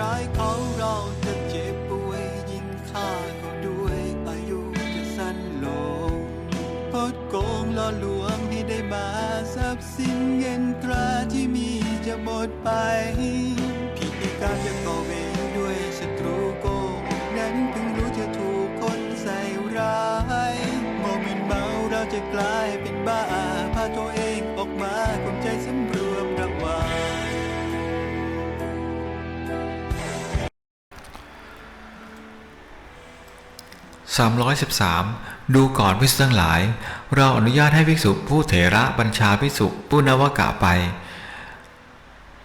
ร้ายเขาเราจะเจ็บป่วยยิ่งฆ่าเขาด้วยอายุจะสั้นลงพดโกงล่อลวงให้ได้มาทรัพย์สินเงินตราที่มีจะหมดไปพิธีการจะก่อเวรด้วยศัตรูโกงนั้นเพิ่งรู้จะถูกคนใส่ร้ายโมเมนเมาเราจะกลายเป็นบ้าพาตัวเอง 313 ดูก่อนภิกษุทั้งหลาย เราอนุญาตให้ภิกษุผู้เถระบัญชาภิกษุผู้นวกะไป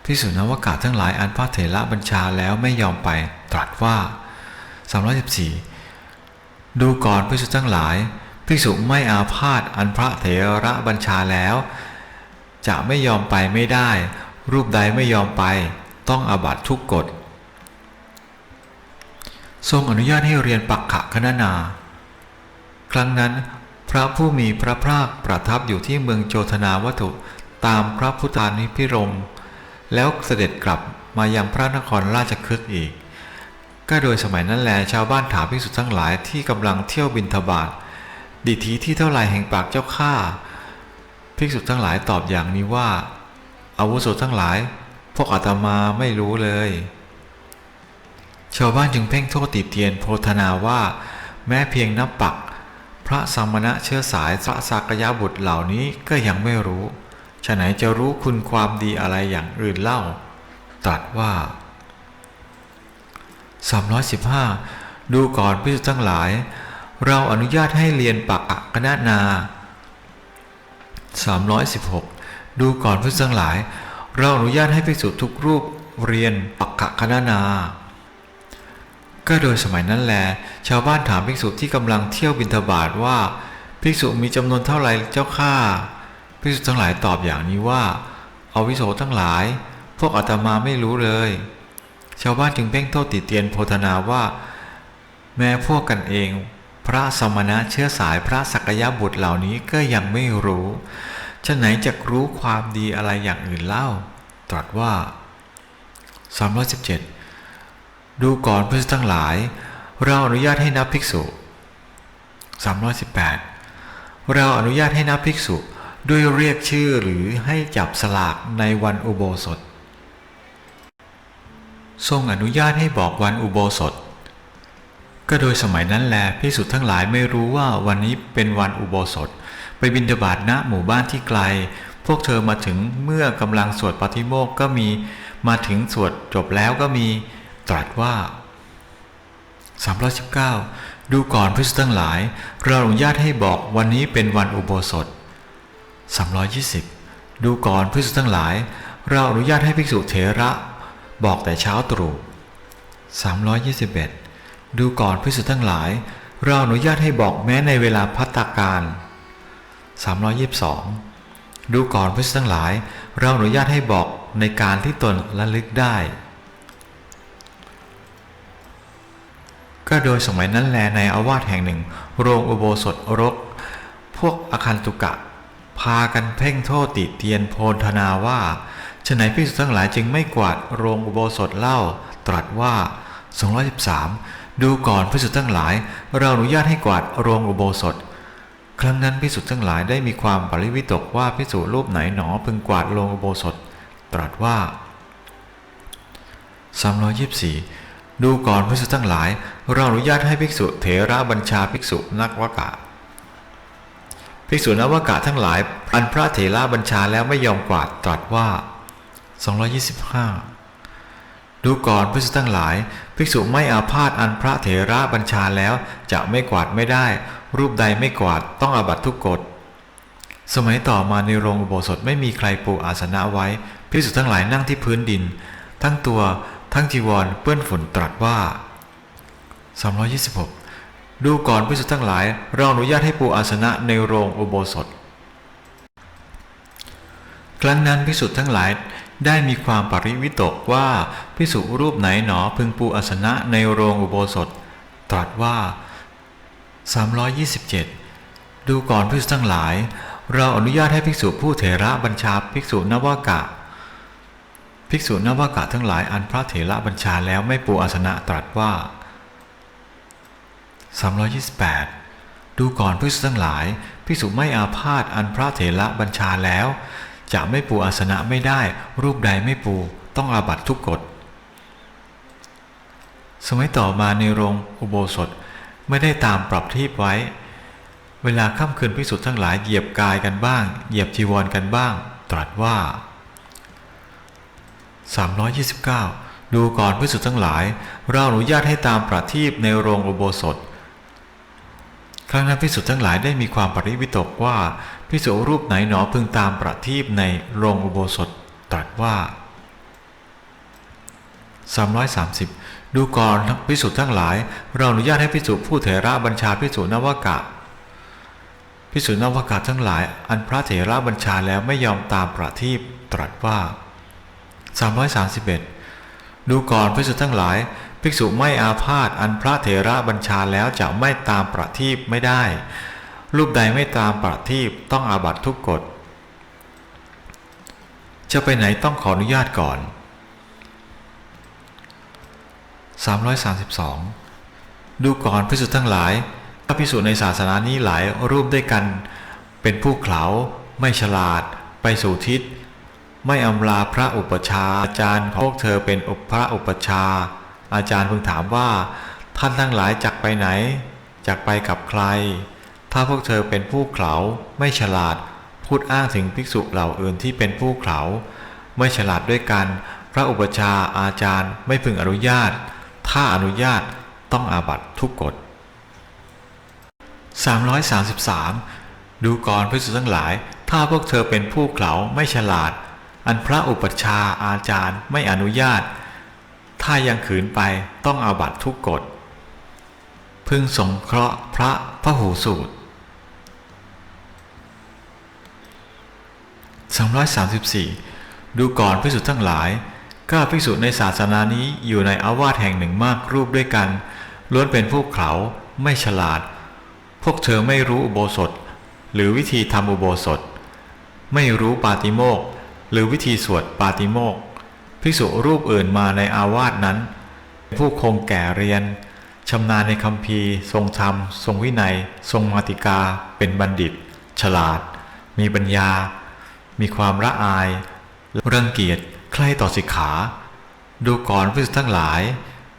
ภิกษุนวกะทั้งหลายอันพระเถระบัญชาแล้วไม่ยอมไปตรัสว่า 314 ดูก่อนภิกษุทั้งหลายภิกษุไม่อาพาธอันพระเถระบัญชาแล้ว จะไม่ยอมไปไม่ได้ รูปใดไม่ยอมไป ต้องอาบัตทุกกฎ ทรงอนุญาตให้เรียนปักขะคณนา ครั้งนั้น พระผู้มีพระภาคประทับอยู่ที่เมืองโจธนาวัตถุตามพระพุทธานิพิรมแล้วเสด็จกลับมายังพระนครราชคฤห์อีก ก็โดยสมัยนั้นแลชาวบ้านถามภิกษุทั้งหลายที่กำลังเที่ยวบินทบาทดิถีที่เท่าไหร่แห่งปากเจ้าข้าภิกษุทั้งหลายตอบอย่างนี้ว่าอาวุโสทั้งหลาย พวกอาตมาไม่รู้เลย ชาวบ้านจึงเพ่งโทษติเตียนโพธนาว่า แม้เพียงนับปัก พระสมณะเชื้อสายพระสากยะบุตรเหล่านี้ก็ยังไม่รู้ฉะไหนจะรู้คุณความดีอะไรอย่างอื่นเล่า ตรัสว่า 315 ดูก่อนพิสุทั้งหลาย เราอนุญาตให้เรียนปักอักนานา 316 ดูก่อนพิสุทั้งหลาย เราอนุญาตให้ภิกษุทุกรูปเรียนปักขะคณนา ก็โดยสมัยนั้นแล ชาวบ้านถามภิกษุที่กำลังเที่ยวบินทบาทว่า ภิกษุมีจำนวนเท่าไรเจ้าข้าภิกษุทั้งหลายตอบอย่างนี้ว่าเอาวิโสทั้งหลาย พวกอาตมาไม่รู้เลย ชาวบ้านจึงเพ่งโทษติเตียนโพธนาว่า แม้พวกกันเอง พระสมณะเชื้อสายพระสักยะบุตรเหล่านี้ก็ยังไม่รู้ฉะไหนจะรู้ความดีอะไรอย่างอื่นเล่า ตรัสว่า317 ดูก่อนภิกษุทั้งหลาย เราอนุญาตให้นับภิกษุ 318 เราอนุญาตให้นับภิกษุด้วยเรียกชื่อหรือให้จับสลากในวันอุโบสถ ทรงอนุญาตให้บอกวันอุโบสถ ก็โดยสมัยนั้นแลภิกษุทั้งหลายไม่รู้ว่าวันนี้เป็นวันอุโบสถ ไปบิณฑบาตณหมู่บ้านที่ไกล พวกเธอมาถึงเมื่อกำลังสวดปฏิโมกข์ก็มี มาถึงสวดจบแล้วก็มี ตรัสว่า319 ดูก่อนพิสุทั้งหลาย เราอนุญาตให้บอกวันนี้เป็นวันอุโบสถ 320 ดูก่อนพิสุทั้งหลาย เราอนุญาตให้ภิกษุเถระบอกแต่เช้าตรู่ 321 ดูก่อนพิสุทั้งหลาย เราอนุญาตให้บอกแม้ในเวลาพัตตาการ 322 ดูก่อนพิสุทั้งหลาย เราอนุญาตให้บอกในการที่ตนระลึกได้ ก็โดยสมัยนั้นแลในอาวาสแห่งหนึ่ง โรงอุโบสถรก พวกอาคันตุกะ พากันเพ่งโทษติเตียนโพนธนาว่าฉะไหนพิสุทั้งหลายจึงไม่กวาดโรงอุโบสถเล่า ตรัสว่า 213 ดูก่อนพิสุทั้งหลาย เราอนุญาตให้กวาดโรงอุโบสถ ครั้งนั้นพิสุทั้งหลายได้มีความปริวิตกว่าพิสุรูปไหนหนอพึงกวาดโรงอุโบสถ ตรัสว่า324 ดูก่อนภิกษุทั้งหลาย เราอนุญาตให้ภิกษุเถระบัญชาภิกษุนักวกะ ภิกษุนักวกะทั้งหลายอันพระเถระบัญชาแล้วไม่ยอมกวาดตรัสว่า 225 ดูก่อนภิกษุทั้งหลาย ภิกษุไม่อาพาธอันพระเถระบัญชาแล้วจะไม่กวาดไม่ได้ รูปใดไม่กวาดต้องอาบัตทุกกฎสมัยต่อมาในโรงอุโบสถไม่มีใครปูอาสนะไว้ภิกษุทั้งหลายนั่งที่พื้นดิน ทั้งตัว ทั้งจีวรเปื้อนฝุ่นตรัสว่า326 ดูก่อนภิกษุทั้งหลาย เราอนุญาตให้ปูอาสนะในโรงอุโบสถ ครั้งนั้นภิกษุทั้งหลายได้มีความปริวิตกว่าภิกษุรูปไหนหนอพึงปูอาสนะในโรงอุโบสถ ตรัสว่า 327 ดูก่อนภิกษุทั้งหลาย เราอนุญาตให้ภิกษุผู้เถระบัญชาภิกษุนวากะ ภิกษุนวากะทั้งหลายอันพระเถระบัญชาแล้วไม่ปูอาสนะตรัสว่า 328 ดูก่อนภิกษุทั้งหลาย ภิกษุไม่อาพาธอันพระเถระบัญชาแล้ว จะไม่ปูอาสนะไม่ได้ รูปใดไม่ปูต้องอาบัตทุกกฎสมัยต่อมาในโรงอุโบสถไม่ได้ตามปรับทีบไว้ เวลาค่ำคืนพิสุทธ์ทั้งหลายเหยียบกายกันบ้าง เหยียบจีวรกันบ้าง ตรัสว่า 329 ดูก่อนพิสุทธ์ทั้งหลาย เราอนุญาตให้ตามประทีปในโรงอุโบสถ ครั้งนั้นพิสุทธ์ทั้งหลายได้มีความปริวิตกว่าพิสุรูปไหนหนอพึงตามประทีปในโรงอุโบสถตรัสว่า 330 ดูก่อนพิสุทธ์ทั้งหลาย เราอนุญาตให้พิสุผู้เถระบัญชาพิสุนวากะพิสุนวากะทั้งหลาย อันพระเถระบัญชาแล้วไม่ยอมตามประทีปตรัสว่า 331 ดูก่อนพิสุทั้งหลาย ภิกษุไม่อาพาธอันพระเถระบัญชาแล้วจะไม่ตามประทีปไม่ได้รูปใดไม่ตามประทีปต้องอาบัตทุกกฎ จะไปไหนต้องขออนุญาตก่อน 332 ดูก่อนพิสุทั้งหลายถ้าพิสุในศาสนานี้หลายรูปด้วยกัน เป็นผู้เขลาไม่ฉลาด ไปสู่ทิศ ไม่อำลาพระอุปชาอาจารย์ของพวกเธอเป็นอุปพระอุปชา อาจารย์พึงถามว่า ท่านทั้งหลายจักไปไหนจักไปกับใคร ถ้าพวกเธอเป็นผู้เขลาไม่ฉลาด พูดอ้างถึงภิกษุเหล่าอื่นที่เป็นผู้เขลาไม่ฉลาดด้วยกัน พระอุปชาอาจารย์ไม่พึงอนุญาต ถ้าอนุญาตต้องอาบัตทุกกฎ333 ดูก่อนภิกษุทั้งหลาย ถ้าพวกเธอเป็นผู้เขลาไม่ฉลาด อันพระอุปชฌาย์อาจารย์ไม่อนุญาต ถ้ายังขืนไปต้องอาบัตทุกกฎ พึงสงเคราะห์พระพระหูสูตร234 ดูก่อนภิกษุทั้งหลายก้าภิกษุในศาสนานี้อยู่ในอาวาสแห่งหนึ่งมากรูปด้วยกัน ล้วนเป็นผู้เขาไม่ฉลาด พวกเธอไม่รู้อุโบสถ หรือวิธีทำอุโบสถ ไม่รู้ปาติโมก หรือวิธีสวดปาติโมกข์ภิกษุรูปอื่นมาในอาวาสนั้น ผู้คงแก่เรียนชำนาญในคำพีทรงธรรม ทรงวินัย ทรงมาติกา เป็นบัณฑิต ฉลาด มีปัญญา มีความละอายรังเกียจใคร่ต่อสิกขา ดูก่อนภิกษุทั้งหลาย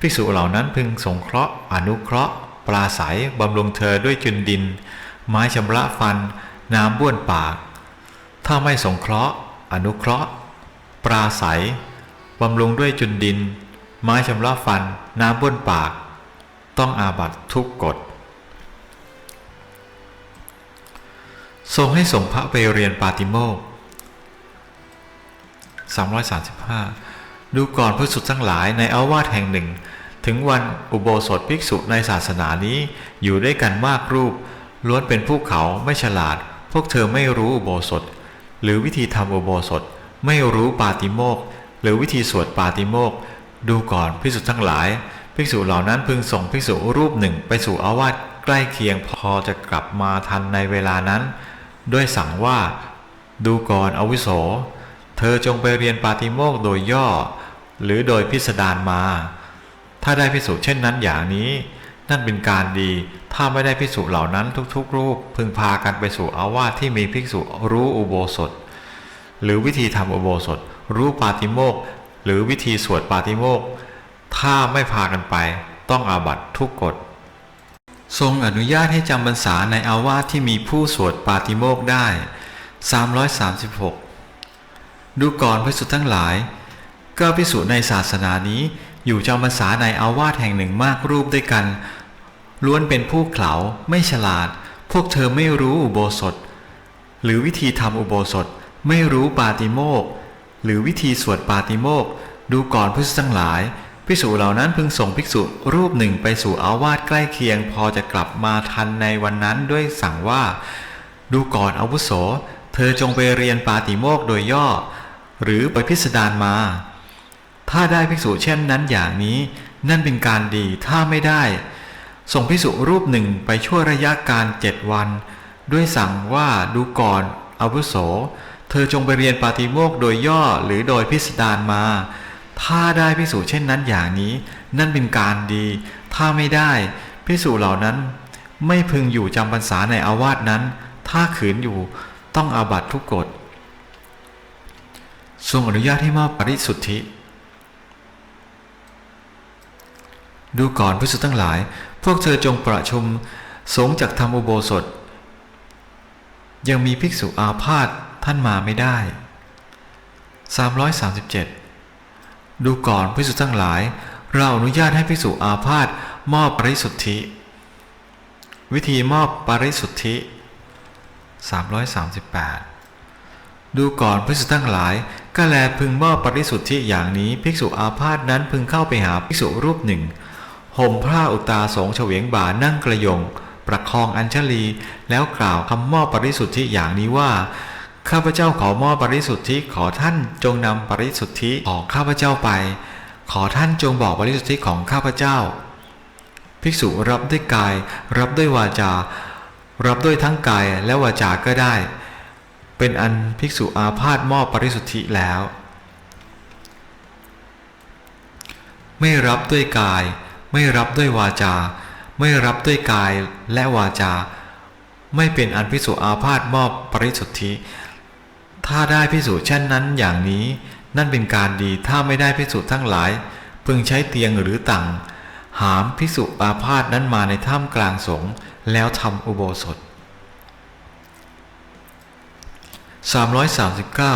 ภิกษุเหล่านั้นพึงสงเคราะห์ อนุเคราะห์ ปราศัยบำรุงเธอด้วยจุนดิน ไม้ชำระฟัน น้ำบ้วนปาก ถ้าไม่สงเคราะห์ อนุเคราะห์ ปราศัยบำรุงด้วยจุนดิน ไม้ชำระฟัน น้ำบ้วนปาก ต้องอาบัตทุกกฎ ทรงให้ส่งพระไปเรียนปาติโมก335 ดูก่อนภิกษุทั้งหลายในอาวาสแห่งหนึ่ง ถึงวันอุโบสถภิกษุในศาสนานี้อยู่ด้วยกันมากรูป ล้วนเป็นผู้เขาไม่ฉลาด พวกเธอไม่รู้อุโบสถ หรือวิธีทำอุโบสถ ไม่รู้ปาติโมกหรือวิธีสวดปาติโมกดูก่อนภิกษุทั้งหลาย ภิกษุเหล่านั้นพึงส่งภิกษุรูปหนึ่งไปสู่อาวาสใกล้เคียงพอจะกลับมาทันในเวลานั้น ด้วยสั่งว่า ดูก่อนอวุโส เธอจงไปเรียนปาติโมกโดยย่อ หรือโดยพิสดารมา ถ้าได้พิสูจน์เช่นนั้นอย่างนี้ นั่นเป็นการดี ถ้าไม่ได้พิสูจน์เหล่านั้นทุกๆ รูป พึงพากันไปสู่อาวาสที่มีภิกษุรู้อุโบสถ หรือวิธีทำอุโบสถ รู้ปาติโมกหรือวิธีสวดปาติโมกถ้าไม่พากันไปต้องอาบัตทุกกฎทรงอนุญาตให้จำพรรษาในอาวาสที่มีผู้สวดปาติโมกได้ 336 ดูก่อนภิกษุทั้งหลาย ก็ภิกษุในศาสนานี้อยู่จำพรรษาในอาวาสแห่งหนึ่งมากรูปด้วยกัน ล้วนเป็นผู้เขลาไม่ฉลาด พวกเธอไม่รู้อุโบสถ หรือวิธีทำอุโบสถไม่รู้ปาติโมกหรือวิธีสวดปาติโมกดูก่อนภิกษุทั้งหลาย ภิกษุเหล่านั้นพึงส่งภิกษุรูปหนึ่งไปสู่อาวาสใกล้เคียง พอจะกลับมาทันในวันนั้นด้วยสั่งว่า ดูก่อนอาวุโส เธอจงไปเรียนปาติโมกโดยย่อ หรือไปพิสดารมา ถ้าได้ภิกษุเช่นนั้นอย่างนี้ นั่นเป็นการดีถ้าไม่ได้ ส่งภิกษุรูปหนึ่งไปช่วยระยะการเจ็ดวัน ด้วยสั่งว่าดูก่อนอาวุโส เธอจงไปเรียนปาติโมกโดยย่อหรือโดยพิสดารมา ถ้าได้พิสูจน์เช่นนั้นอย่างนี้ นั่นเป็นการดี ถ้าไม่ได้พิสูจน์เหล่านั้น ไม่พึงอยู่จำพรรษาในอาวาสนั้น ถ้าขืนอยู่ต้องอาบัตทุกกฎทรงอนุญาตให้มอบปริสุทธิ ดูก่อนพิสุทั้งหลาย พวกเธอจงประชุมสงจากธรรมอุโบสถ ยังมีภิกษุอาพาธท่านมาไม่ได้ 337 ดูก่อนภิกษุทั้งหลาย เราอนุญาตให้ภิกษุอาพาธมอบปริสุทธิ วิธีมอบปริสุทธิ 338 ดูก่อนภิกษุทั้งหลายก็แลพึงมอบปริสุทธิอย่างนี้ภิกษุอาพาธนั้นพึงเข้าไปหาภิกษุรูปหนึ่ง ห่มผ้าอุตาสงเฉวียงบ่านั่งกระยง ประคองอัญชลี แล้วกล่าวคำมอบปริสุทธิอย่างนี้ว่า ข้าพเจ้าขอมอบปริสุทธิขอท่านจงนำปริสุทธิของข้าพเจ้าไป ขอท่านจงบอกปริสุทธิของข้าพเจ้า ภิกษุรับด้วยกาย รับด้วยวาจา รับด้วยทั้งกายและวาจาก็ได้ เป็นอันภิกษุอาพาธมอบปริสุทธิแล้ว ไม่รับด้วยกาย ไม่รับด้วยวาจา ไม่รับด้วยกายและวาจา ไม่เป็นอันพิสุอาพาธมอบปริสุทธิ ถ้าได้พิสูจน์เช่นนั้นอย่างนี้ นั่นเป็นการดีถ้าไม่ได้พิสูจน์ทั้งหลาย พึงใช้เตียงหรือตังหามพิสุอาพาธนั้นมาในถ้ำกลางสงฆ์แล้วทำอุโบสถ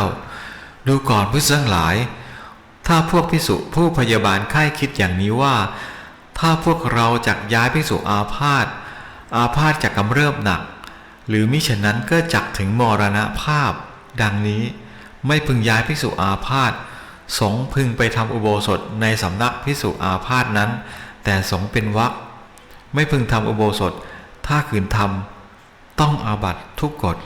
339 ดูก่อนพิสุทั้งหลาย ถ้าพวกพิสุผู้พยาบาลไข้คิดอย่างนี้ว่า ถ้าพวกเราจักย้ายพิสุอาพาธอาพาธจากกำเริบหนัก หรือมิฉะนั้นก็จักถึงมรณภาพ ดังนี้ไม่พึงย้ายพิสุอาพาธสงพึงไปทำอุโบสถในสำนักพิสุอาพาธนั้น แต่สงเป็นวักไม่พึงทำอุโบสถ ถ้าขืนทำต้องอาบัตทุกกฎ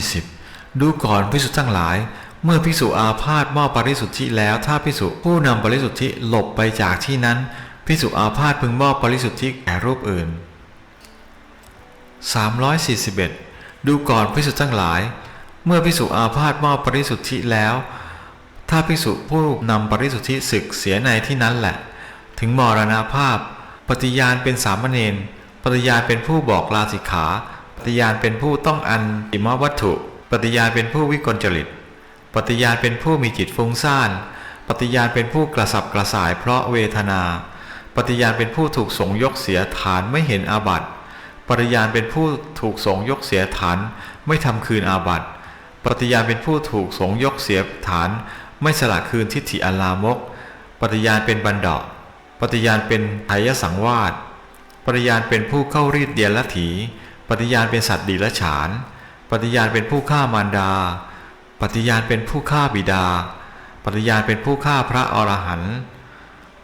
340 ดูก่อนพิสุทั้งหลาย เมื่อพิสุอาพาธมอบปริสุทธิแล้วถ้าพิสุผู้นำปริสุทธิหลบไปจากที่นั้นพิสุอาพาธพึงมอบปริสุทธิแก่รูปอื่น 341 ดูก่อนพิสุทั้งหลาย เมื่อพิสุอาพาธมอบปริสุทธิแล้ว ถ้าพิสุผู้นำปริสุทธิศึกเสียในที่นั้นแหละ ถึงมรณาภาพ ปฏิญาณเป็นสามเณรปฏิญาณเป็นผู้บอกลาสิกขา ปฏิญาณเป็นผู้ต้องอันอิมวัตถุ ปฏิญาณเป็นผู้วิกลจริต ปฏิญาณเป็นผู้มีจิตฟุ้งซ่าน ปฏิญาณเป็นผู้กระสับกระส่ายเพราะเวทนา ปฏิญาณเป็นผู้ถูกสงยกเสียฐานไม่เห็นอาบัติ ปฏิญาณเป็นผู้ถูกสงยกเสียฐานไม่ทำคืนอาบัติ ปฏิญาณเป็นผู้ถูกสงยกเสียฐาน ไม่สละคืนทิฏฐิอลามก ปฏิญาณเป็นบันดาปฏิญาณเป็นไทยสังวาสปฏิญาณเป็นผู้เข้ารีดเดียนละถี ปฏิญาณเป็นสัตว์ดีละฉาน ปฏิญาณเป็นผู้ฆ่ามารดา ปฏิญาณเป็นผู้ฆ่าบิดา ปฏิญาณเป็นผู้ฆ่าพระอรหันต์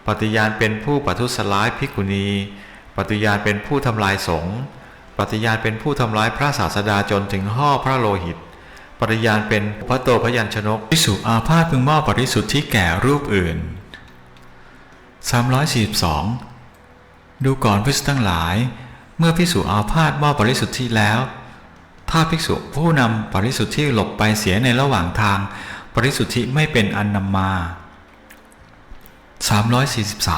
ปฏิญาณเป็นผู้ปัทุสลายภิกขุณี ปฏิญาณเป็นผู้ทำลายสงฆ์ ปฏิญาณเป็นผู้ทำร้ายพระศาสดาจนถึงห่อพระโลหิต ปฏิญาณเป็นพระโตพยัญชนกพิสุอาพาธพึงมอบปริสุทธิ์ที่แก่รูปอื่น 342 ดูก่อนพิสุทั้งหลาย เมื่อพิสุอาพาธมอบปริสุทธิแล้ว ถ้าภิกษุผู้นำปริสุทธิหลบไปเสียในระหว่างทาง ปริสุทธิไม่เป็นอันนำมา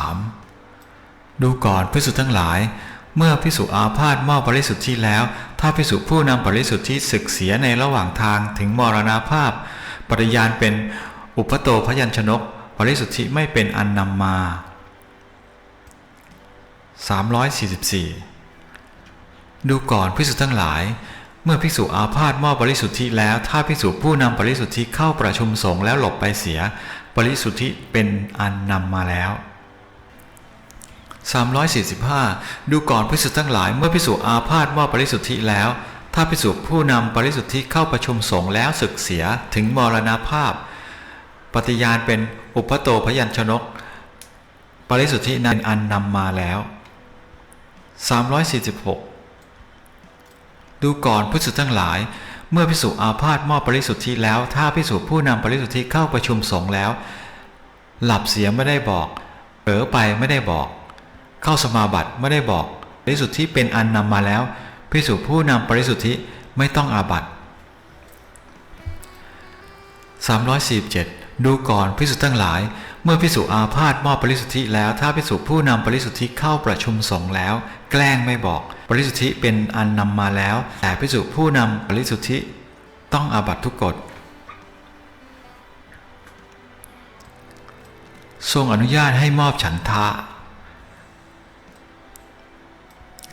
343 ดูก่อนภิกษุทั้งหลาย เมื่อภิกษุอาพาธมอบปริสุทธิแล้ว ถ้าภิกษุผู้นำปริสุทธิศึกเสียในระหว่างทางถึงมรณาภาพ ปริญาณเป็นอุปโตพยัญชนก ปริสุทธิไม่เป็นอันนำมา 344 ดูก่อนภิกษุทั้งหลาย เมื่อภิกษุอาพาธมอบบริสุทธิแล้ว ถ้าภิกษุผู้นำบริสุทธิเข้าประชุมสงฆ์แล้วหลบไปเสีย บริสุทธิเป็นอันนำมาแล้ว345 ดูก่อนภิกษุทั้งหลาย เมื่อภิกษุอาพาธมอบบริสุทธิแล้ว ถ้าภิกษุผู้นำบริสุทธิเข้าประชุมสงฆ์แล้วศึกเสียถึงมรณภาพ ปฏิญาณเป็นอุปโตพยัญชนกปริสุทธินั้นอันนำมาแล้ว 346 ดูก่อนพิสุทั้งหลาย เมื่อพิสุอาพาธมอบปริสุทธิแล้ว ถ้าพิสุผู้นำปริสุทธิเข้าประชุมสงฆ์แล้ว หลับเสียไม่ได้บอกเผลอไปไม่ได้บอก เข้าสมาบัติไม่ได้บอก ปริสุทธิเป็นอันนำมาแล้วพิสุผู้นำปริสุทธิไม่ต้องอาบัติ347 ดูก่อนพิสุทั้งหลาย เมื่อพิสุอาพาธมอบปริสุทธิแล้ว ถ้าพิสุผู้นำปริสุทธิเข้าประชุมสงฆ์แล้ว แกล้งไม่บอก ปริสุทธิเป็นอันนำมาแล้ว แต่พิสุผู้นำปริสุทธิต้องอาบัตทุกกฎทรงอนุญาตให้มอบฉันทะ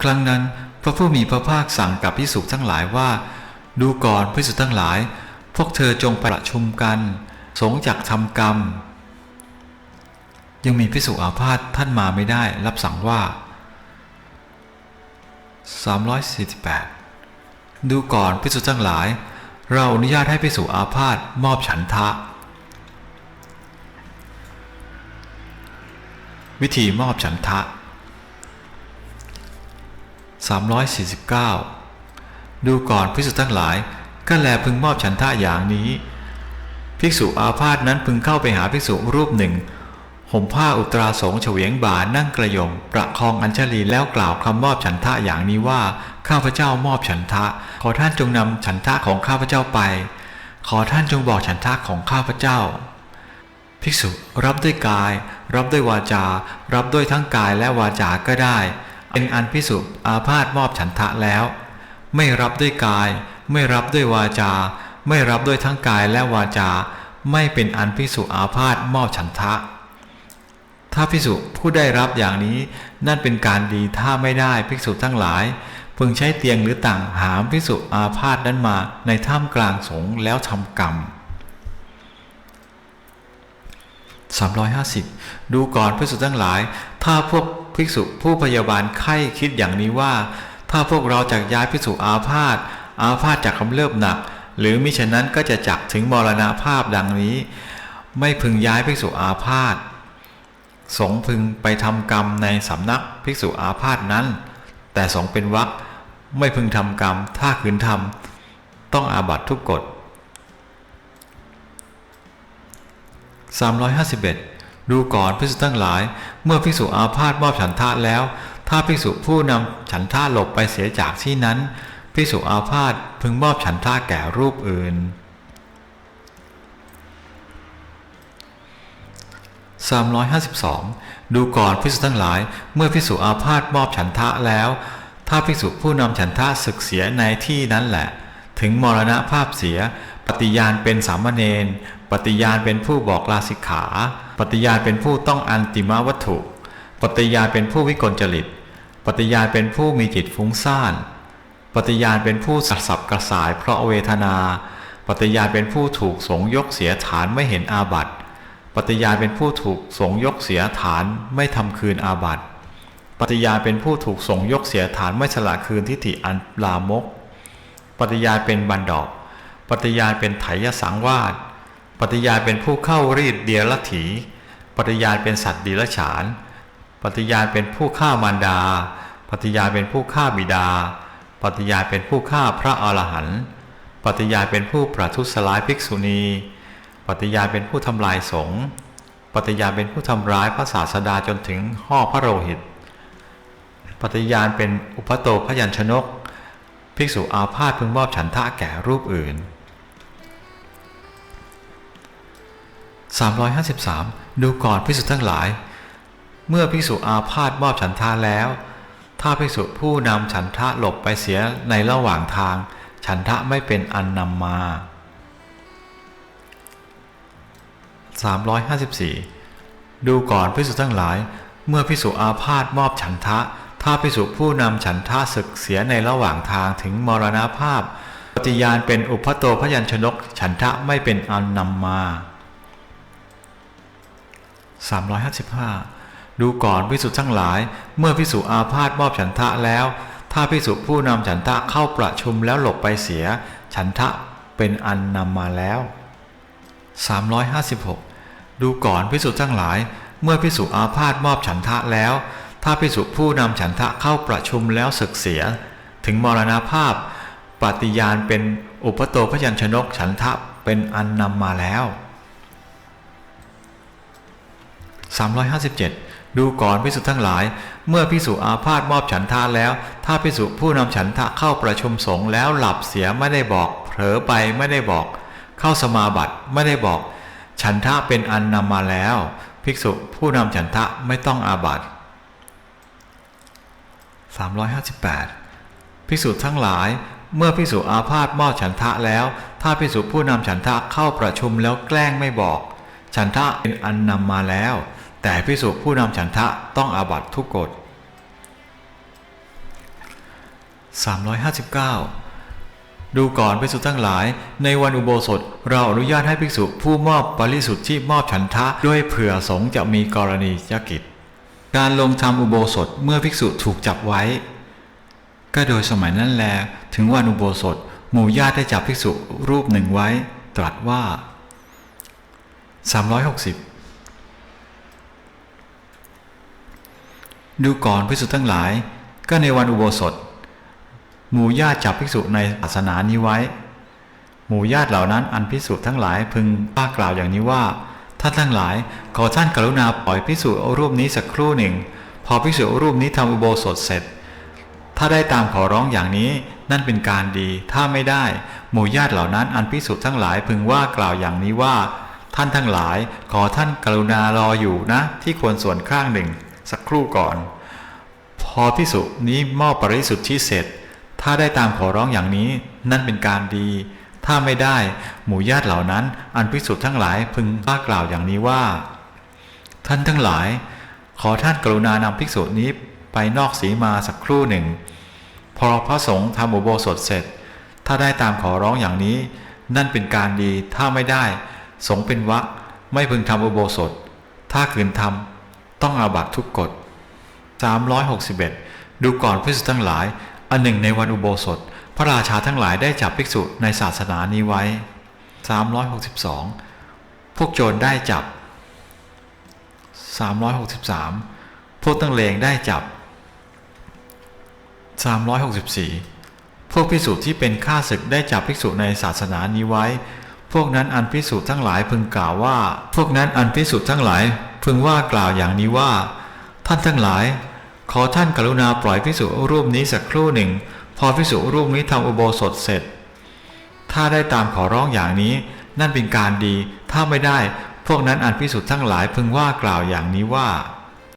ครั้งนั้นพระผู้มีพระภาคสั่งกับพิสุทั้งหลายว่า ดูก่อนพิสุทั้งหลาย พวกเธอจงประชุมกัน สงจากทำกรรม ยังมีพิสุอาพาธท่านมาไม่ได้รับสั่งว่า 348 ดูก่อนพิสุทั้งหลาย เราอนุญาตให้พิสุอาพาธมอบฉันทะ วิธีมอบฉันทะ 349 ดูก่อนภิกษุทั้งหลายก็แลพึงมอบฉันทะอย่างนี้ ภิกษุอาพาธนั้นพึงเข้าไปหาภิกษุรูปหนึ่ง ห่มผ้าอุตราสงเฉวียงบ่านั่งกระยงประคองอัญชลีแล้วกล่าวคำมอบฉันทะอย่างนี้ว่า ข้าพเจ้ามอบฉันทะ ขอท่านจงนำฉันทะของข้าพเจ้าไป ขอท่านจงบอกฉันทะของข้าพเจ้า ภิกษุรับด้วยกาย รับด้วยวาจา รับด้วยทั้งกายและวาจาก็ได้ เป็นอันพิสุอาพาธมอบฉันทะแล้ว ไม่รับด้วยกาย ไม่รับด้วยวาจา ไม่รับด้วยทั้งกายและวาจา ไม่เป็นอันพิสุอาพาธมอบฉันทะ ถ้าพิสุผู้ได้รับอย่างนี้นั่นเป็นการดีถ้าไม่ได้ภิกษุทั้งหลายพึงใช้เตียงหรือต่างหามพิสุอาพาธนั้นมาในถ้ำกลางสงแล้วทำกรรม 350 ดูก่อนภิกษุทั้งหลาย ถ้าพวกภิกษุผู้พยาบาลไข้คิดอย่างนี้ว่า ถ้าพวกเราจากย้ายภิกษุอาพาธอาพาธจากคำเริบหนัก หรือมิฉะนั้นก็จะจักถึงมรณาภาพดังนี้ ไม่พึงย้ายภิกษุอาพาธ สงพึงไปทำกรรมในสำนักภิกษุอาพาธนั้น แต่สงเป็นวักไม่พึงทำกรรม ถ้าขืนทำต้องอาบัตทุกกฎ 351 ดูก่อนภิกษุทั้งหลาย เมื่อภิกษุอาพาธมอบฉันทะแล้ว ถ้าภิกษุผู้นำฉันทะหลบไปเสียจากที่นั้นภิกษุอาพาธพึงมอบฉันทะแก่รูปอื่น 352 ดูก่อนภิกษุทั้งหลาย เมื่อภิกษุอาพาธมอบฉันทะแล้ว ถ้าภิกษุผู้นำฉันทะศึกเสียในที่นั้นแหละ ถึงมรณภาพเสีย ปฏิญาณเป็นสามเณรปฏิญาณเป็นผู้บอกลาสิกขา ปฏิญาณเป็นผู้ต้องอันติมาวัตถุ ปฏิญาณเป็นผู้วิกลจริต ปฏิญาณเป็นผู้มีจิตฟุ้งซ่าน ปฏิญาณเป็นผู้สับสับกระสายเพราะเวทนา ปฏิญาณเป็นผู้ถูกสงยกเสียฐานไม่เห็นอาบัติ ปฏิญาณเป็นผู้ถูกสงยกเสียฐานไม่ทำคืนอาบัติปฏิญาณเป็นผู้ถูกสงยกเสียฐานไม่สละคืนทิฏฐิอันลามก ปฏิญาณเป็นบันดอก ปฏิญาณเป็นไถยสังวาสปฏิญาณเป็นผู้เข้ารีดเดียรถี ปฏิญาณเป็นสัตว์ดีละฉาน ปฏิญาณเป็นผู้ฆ่ามารดา ปฏิญาณเป็นผู้ฆ่าบิดา ปฏิญาณเป็นผู้ฆ่าพระอรหันต์ ปฏิญาณเป็นผู้ประทุษร้ายภิกษุณี ปฏิญาณเป็นผู้ทำลายสงฆ์ปฏิญาณเป็นผู้ทำร้ายพระศาสดาจนถึงห่อพระโลหิต ปฏิญาณเป็นอุปโตพยัญชนก ภิกษุอาพาธพึงมอบฉันทะแก่รูปอื่น 353 ดูก่อนภิกษุทั้งหลาย เมื่อภิกษุอาพาธมอบฉันทะแล้ว ถ้าภิกษุผู้นำฉันทะหลบไปเสียในระหว่างทาง ฉันทะไม่เป็นอันนำมา 354 ดูก่อนภิกษุทั้งหลาย เมื่อภิกษุอาพาธมอบฉันทะ ถ้าภิกษุผู้นำฉันทะศึกเสียในระหว่างทางถึงมรณภาพปฏิญาณเป็นอุปโตพยัญชนก ฉันทะไม่เป็นอันนำมา 355 ดูก่อนภิกษุทั้งหลาย เมื่อภิกษุอาพาธมอบฉันทะแล้ว ถ้าภิกษุผู้นำฉันทะเข้าประชุมแล้วหลบไปเสีย ฉันทะเป็นอันนำมาแล้ว 356 ดูก่อนภิกษุทั้งหลาย เมื่อภิกษุอาพาธมอบฉันทะแล้ว ถ้าภิกษุผู้นำฉันทะเข้าประชุมแล้วศึกเสีย ถึงมรณภาพ ปฏิญาณเป็นอุปโตพยัญชนกฉันทะเป็นอันนำมาแล้ว 357 ดูก่อนพิสุทั้งหลาย เมื่อพิสุอาพาธมอบฉันทะแล้ว ถ้าพิสุผู้นำฉันทะเข้าประชุมสงฆ์แล้วหลับเสียไม่ได้บอก เผลอไปไม่ได้บอก เข้าสมาบัติไม่ได้บอก ฉันทะเป็นอันนำมาแล้ว ภิกษุผู้นำฉันทะไม่ต้องอาบัติ358 ภิกษุทั้งหลาย เมื่อภิกษุอาพาธมอบฉันทะแล้ว ถ้าภิกษุผู้นำฉันทะเข้าประชุมแล้วแกล้งไม่บอก ฉันทะเป็นอันนำมาแล้ว แต่ภิกษุผู้นำฉันทะต้องอาบัตทุกกฎ359 ดูก่อนภิกษุทั้งหลาย ในวันอุโบสถ เราอนุญาตให้ภิกษุผู้มอบปริสุทธิ์ที่มอบฉันทะ ด้วยเผื่อสงจะมีกรณียกิจ การลงทำอุโบสถเมื่อภิกษุถูกจับไว้ ก็โดยสมัยนั้นแล ถึงวันอุโบสถ หมู่ญาติได้จับภิกษุรูปหนึ่งไว้ ตรัสว่า 360ดูก่อนภิกษุทั้งหลาย ก็ในวันอุโบสถ หมู่ญาติจับภิกษุในศาสนานี้ไว้ หมู่ญาติเหล่านั้นอันภิกษุทั้งหลายพึงว่ากล่าวอย่างนี้ว่าท่านทั้งหลาย ขอท่านกรุณาปล่อยภิกษุรูปนี้สักครู่หนึ่ง พอภิกษุรูปนี้ทำอุโบสถเสร็จ ถ้าได้ตามขอร้องอย่างนี้นั่นเป็นการดี ถ้าไม่ได้ หมู่ญาติเหล่านั้นอันพิสุทั้งหลายพึงว่ากล่าวอย่างนี้ว่า ท่านทั้งหลาย ขอท่านกรุณารออยู่นะ ที่ควรส่วนข้างหนึ่ง สักครู่ก่อน พอพิสุนี้มอบปริสุทธิ์ที่เสร็จ ถ้าได้ตามขอร้องอย่างนี้ นั่นเป็นการดี ถ้าไม่ได้ หมู่ญาติเหล่านั้น อันพิสุทั้งหลายพึงว่ากล่าวอย่างนี้ว่า ท่านทั้งหลาย ขอท่านกรุณานำภิกษุนี้ไปนอกสีมาสักครู่หนึ่ง พอพระสงฆ์ทำอุโบสถเสร็จ ถ้าได้ตามขอร้องอย่างนี้ นั่นเป็นการดี ถ้าไม่ได้ สงเป็นวะไม่พึงทำอุโบสถ ถ้าขืนทำต้องอาบัตทุกกฎ361 ดูก่อนภิกษุทั้งหลาย อันหนึ่งในวันอุโบสถ พระราชาทั้งหลายได้จับภิกษุในศาสนานี้ไว้ 362 พวกโจรได้จับ 363 พวกตั้งเลงได้จับ 364 พวกภิกษุที่เป็นข้าศึกได้จับภิกษุในศาสนานี้ไว้ พวกนั้นอันภิกษุทั้งหลายพึงกล่าวว่า พวกนั้นอันภิกษุทั้งหลายพึงว่ากล่าวอย่างนี้ว่า ท่านทั้งหลาย ขอท่านกรุณาปล่อยพิสุรูปนี้สักครู่หนึ่ง พอพิสุรูปนี้ทำอุโบสถเสร็จ ถ้าได้ตามขอร้องอย่างนี้ นั่นเป็นการดี ถ้าไม่ได้ พวกนั้นอันพิสุทธ์ทั้งหลายพึงว่ากล่าวอย่างนี้ว่า